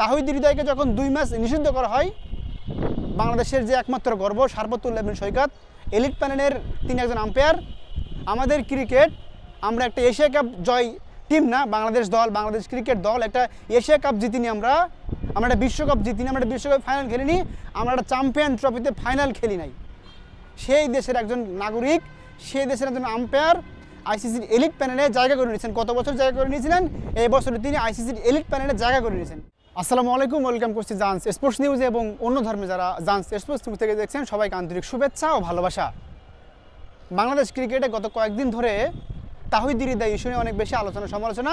তাহিদ হৃদয়কে যখন দুই ম্যাচ নিষিদ্ধ করা হয়, বাংলাদেশের যে একমাত্র গর্ব সারপতুল্লাহ বিন সৈকত, এলিট প্যানেলের তিনি একজন আম্পায়ার আমাদের ক্রিকেট, আমরা একটা এশিয়া কাপ জয় টিম না, বাংলাদেশ দল, বাংলাদেশ ক্রিকেট দল, একটা এশিয়া কাপ জিতিনি আমরা আমরা একটা বিশ্বকাপ জিতিনি, আমরা একটা বিশ্বকাপ ফাইনাল খেলিনি, আমরা একটা চ্যাম্পিয়ন ট্রফিতে ফাইনাল খেলি নাই। সেই দেশের একজন নাগরিক, সেই দেশের একজন আম্পায়ার আইসিসির এলিট প্যানেলে জায়গা করে নিয়েছেন। কত বছর জায়গা করে নিয়েছিলেন? এই বছরে তিনি আইসিসির এলিট প্যানেলে জায়গা করে নিয়েছেন। আসসালামু আলাইকুম, ওয়েলকাম করছি জান্স স্পোর্টস নিউজ এবং অন্য ধর্মে যারা জান্স স্পোর্টস নিউজ থেকে দেখছেন, সবাইকে আন্তরিক শুভেচ্ছা ও ভালোবাসা। বাংলাদেশ ক্রিকেটে গত কয়েকদিন ধরে তাহিদ হৃদয় ইস্যু নিয়ে অনেক বেশি আলোচনা সমালোচনা।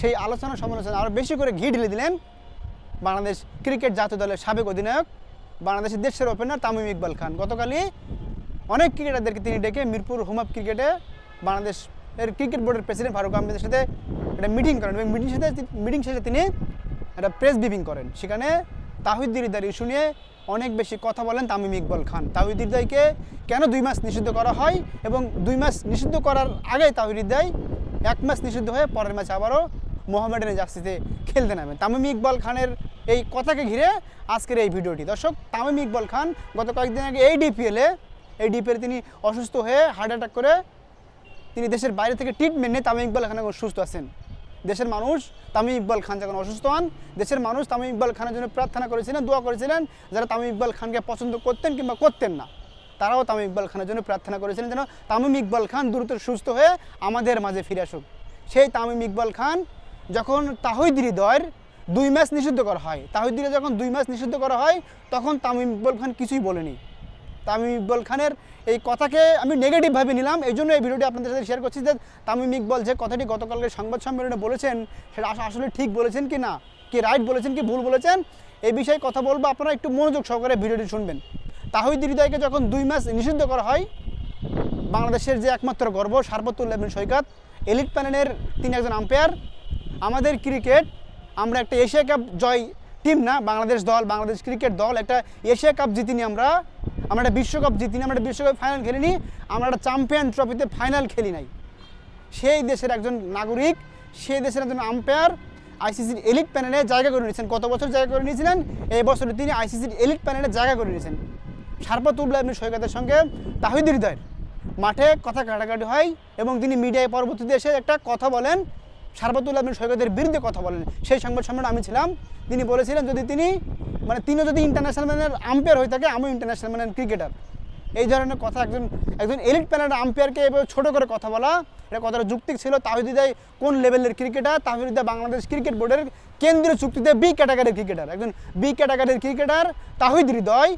সেই আলোচনা সমালোচনা আরও বেশি করে ঘি ঢেলে দিলেন বাংলাদেশ ক্রিকেট জাতীয় দলের সাবেক অধিনায়ক, বাংলাদেশের দেশের ওপেনার তামিম ইকবাল খান। গতকালই অনেক ক্রিকেটারদেরকে তিনি ডেকে মিরপুর হোম ক্রিকেটে বাংলাদেশ এর ক্রিকেট বোর্ডের প্রেসিডেন্ট ফারুক আহমেদের সাথে একটা মিটিং করেন এবং মিটিং সাথে মিটিং শেষে তিনি একটা প্রেস ব্রিফিং করেন। সেখানে তাহিদ হৃদয়ের ইস্যু নিয়ে অনেক বেশি কথা বলেন তামিম ইকবাল খান। তাহিদ হৃদয়কে কেন দুই মাস নিষিদ্ধ করা হয় এবং দুই মাস নিষিদ্ধ করার আগে তাহিদ এক মাস নিষিদ্ধ হয়ে পরের ম্যাচে আবারও মোহামেডানের জার্সিতে খেলতে নামেন তামিম ইকবাল খানের এই কথাকে ঘিরে আজকের এই ভিডিওটি। দর্শক, তামিম ইকবাল খান গত কয়েকদিন আগে এই ডিপিএলে এই ডিপিএলে তিনি অসুস্থ হয়ে হার্ট অ্যাটাক করে তিনি দেশের বাইরে থেকে ট্রিটমেন্ট নিয়ে তামিম ইকবাল খান এখন সুস্থ আছেন। দেশের মানুষ তামিম ইকবাল খান যখন অসুস্থ হন, দেশের মানুষ তামিম ইকবাল খানের জন্য প্রার্থনা করেছিলেন, দোয়া করেছিলেন যারা তামিম ইকবাল খানকে পছন্দ করতেন কিংবা করতেন না। তারাও তামিম ইকবাল খানের জন্য প্রার্থনা করেছিলেন যেন তামিম ইকবাল খান দ্রুত সুস্থ হয়ে আমাদের মাঝে ফিরে আসুক। সেই তামিম ইকবাল খান যখন তাহিদ হৃদয়ের দুই ম্যাচ নিষিদ্ধ করা হয়, তাহিদ হৃদয় যখন দুই ম্যাচ নিষিদ্ধ করা হয়, তখন তামিম ইকবাল খান কিছুই বলেনি। তামিম ইকবাল খানের এই কথাকে আমি নেগেটিভভাবে নিলাম। এই জন্য এই ভিডিওটি আপনাদের সাথে শেয়ার করছি যে তামিম ইকবাল যে কথাটি গতকালকে সংবাদ সম্মেলনে বলেছেন, সেটা আস- আসলে ঠিক বলেছেন কি না? কি রাইট বলেছেন, কি ভুল বলেছেন? এই বিষয়ে কথা বলব। আপনারা একটু মনোযোগ সহকারে ভিডিওটি শুনবেন। তাহিদ হৃদয়কে যখন দুই ম্যাচ নিষিদ্ধ করা হয়, বাংলাদেশের যে একমাত্র গর্ব সারপতুল্লাহ বিন সৈকত, এলিট প্যানেলের তিনি একজন আম্পায়ার আমাদের ক্রিকেট, আমরা একটা এশিয়া কাপ জয় টিম না, বাংলাদেশ দল, বাংলাদেশ ক্রিকেট দল, একটা এশিয়া কাপ জিতিনি আমরা। আমরা একটা বিশ্বকাপ জিতিনি, আমরা একটা বিশ্বকাপ ফাইনাল খেলিনি, আমরা একটা চ্যাম্পিয়ন ট্রফিতে ফাইনাল খেলি নাই। সেই দেশের একজন নাগরিক, সেই দেশের একজন আম্পায়ার আইসিসির এলিট প্যানেলে জায়গা করে নিয়েছেন। কত বছর জায়গা করে নিয়েছিলেন? এই বছরে তিনি আইসিসির এলিট প্যানেলে জায়গা করে নিয়েছেন। সারপতুল্লাহ ইবনে সৈকতের সঙ্গে তাহিদ হৃদয়ের মাঠে কথা কাটাকাটি হয় এবং তিনি মিডিয়ায় পরবর্তীতে এসে একটা কথা বলেন সারপতুল্লাহ ইবনে সৈকতের বিরুদ্ধে কথা বলেন। সেই সংবাদ সম্মেলনে আমি ছিলাম। তিনি বলেছিলেন, যদি তিনি মানে তিনিও যদি ইন্টারন্যাশনাল ম্যানের আম্পায়ার হয়ে থাকে, আমিও ইন্টারন্যাশনাল ম্যানের ক্রিকেটার এই ধরনের কথা একজন একজন এলিট প্যানেলের আম্পায়ারকে এভাবে ছোটো করে কথা বলা, এটা কতটা যুক্তিক ছিল তাহিদিদাই কোন লেভেলের ক্রিকেটার তাহিদিদা বাংলাদেশ ক্রিকেট বোর্ডের কেন্দ্রীয় চুক্তিতে বি ক্যাটাগরির ক্রিকেটার একজন বি ক্যাটাগরির ক্রিকেটার তাহিদ হৃদয়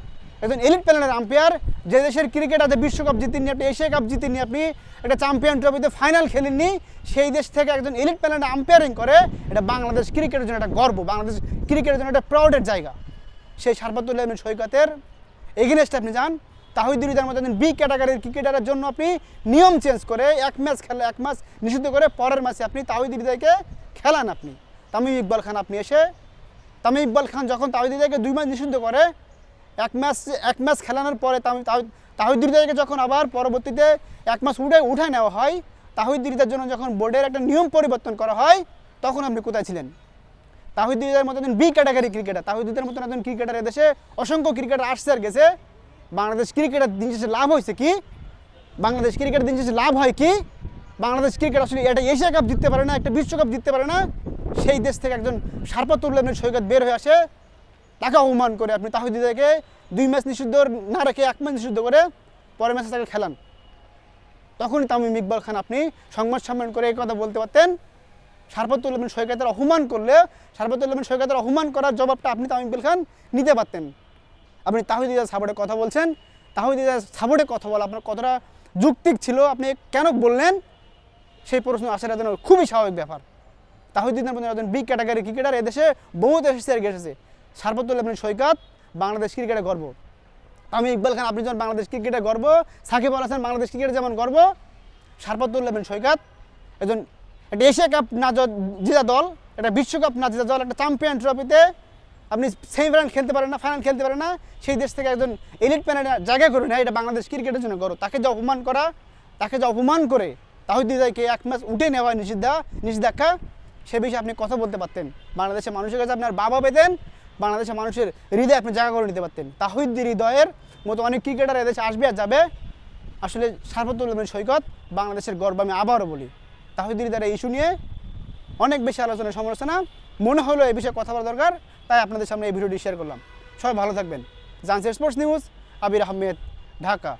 একজন এলিট প্যানেলের আম্পায়ার যে দেশের ক্রিকেট আছে, বিশ্বকাপ জিতেননি আপনি, এশিয়া কাপ জিতেননি আপনি একটা চ্যাম্পিয়ন ট্রফিতে ফাইনাল খেলেননি, সেই দেশ থেকে একজন এলিট প্যানেলের আম্পায়ারিং করে, এটা বাংলাদেশ ক্রিকেটের জন্য একটা গর্ব, বাংলাদেশ ক্রিকেটের জন্য একটা প্রাউডের জায়গা। সেই সারপাতুল্লাহ ইবনে সৈকতের এগেনস্টে আপনি যান তাহিদ হৃদয়ের মতো একজন বি ক্যাটাগরির ক্রিকেটারের জন্য আপনি নিয়ম চেঞ্জ করে, এক ম্যাচ খেলে, এক ম্যাচ নিষিদ্ধ করে পরের ম্যাচে আপনি তাহিদ হৃদয়কে খেলান আপনি। তামিম ইকবাল খান আপনি এসে, তামিম ইকবাল খান যখন তাহিদ হৃদয়কে দুই ম্যাচ নিষিদ্ধ করে এক ম্যাচ এক ম্যাচ খেলানোর পরে তামি- তাহিদ- তাহিদ যখন আবার পরবর্তীতে এক ম্যাচ উঠে উঠে নেওয়া হয় তাহিদ হৃদয়ের জন্য যখন বোর্ডের একটা নিয়ম পরিবর্তন করা হয়, তখন আপনি কোথায় ছিলেন? তাহিদুদের মতো একজন বি ক্যাটাগরি ক্রিকেটার তাহিদুদের মতন একজন ক্রিকেটার দেশে অসংখ্য ক্রিকেটার আসছে আর গেছে। বাংলাদেশ ক্রিকেটার দিন শেষে লাভ হয়েছে কি? বাংলাদেশ ক্রিকেট দিন শেষে লাভ হয় কি? বাংলাদেশ ক্রিকেট আসলে এটা এশিয়া কাপ জিততে পারে না, একটা বিশ্বকাপ জিততে পারে না। সেই দেশ থেকে একজন সারপত্র সারপাতুল্লাহ সৈকত বের হয়ে আসে। তাকে অপমান করে আপনি তাহিদুদেরকে দুই ম্যাচ নিষিদ্ধ না রেখে এক ম্যাচ নিষিদ্ধ করে পরের ম্যাচে তাকে খেলান। তখনই তামিম ইকবাল খান আপনি সংবাদ সম্মেলন করে এই কথা বলতে পারতেন। সারপতুল্লাহ বিন সৈকতের অপমান করলে সারপতুল্লাহ বিন সৈকতের অপমান করার জবাবটা আপনি তামিম ইকবাল খান নিতে পারতেন। আপনি তাহিদিদা সাপোর্টে কথা বলছেন। তাহিদিদা সাপোর্টে কথা বলা আপনার কতটা যুক্তিক ছিল, আপনি কেন বললেন? সেই প্রশ্ন আসার খুবই স্বাভাবিক ব্যাপার। তাহিদিনের মধ্যে একজন বিগ ক্যাটাগরি ক্রিকেটার এদেশে বহুত এসেছে সারপতুল্লাহ বিন সৈকত, বাংলাদেশ ক্রিকেটে গর্ব। আমি ইকবাল খান, আপনি যেমন বাংলাদেশ ক্রিকেটে গর্ব, সাকিব আল হাসান বাংলাদেশ ক্রিকেটে যেমন গর্ব সারপতুল্লাহ বিন সৈকত। একজন একটা এশিয়া কাপ না জেতা দল, একটা বিশ্বকাপ না জেতা দল, একটা চ্যাম্পিয়ন ট্রফিতে আপনি সেমিফাইনাল খেলতে পারেন না, ফাইনাল খেলতে পারেন না, সেই দেশ থেকে একজন এলিট প্যানেল জায়গা করে নেয়, এটা বাংলাদেশ ক্রিকেটের জন্য করো তাকে যে অপমান করা, তাকে যে অপমান করে তাহিদাইকে এক ম্যাচ উঠে নেওয়া নিষিদ্ধা নিষেধাজ্ঞা সে বিষয়ে আপনি কথা বলতে পারতেন। বাংলাদেশের মানুষের কাছে আপনার বাবা পেতেন বাংলাদেশের মানুষের হৃদয় আপনি জায়গা করে নিতে পারতেন। তাহিদ হৃদয়ের মতো অনেক ক্রিকেটার এদেশে আসবে আর যাবে। আসলে সার্বতুল সৈকত বাংলাদেশের গর্ব আমি আবারও বলি। তাহিদ হৃদয়ের ইস্যু নিয়ে অনেক বেশি আলোচনা সমালোচনা, মনে হলো এই বিষয়ে কথা বলা দরকার, তাই আপনাদের সামনে এই ভিডিওটি শেয়ার করলাম। সবাই ভালো থাকবেন। জানসের স্পোর্টস নিউজ আবির আহমেদ, ঢাকা।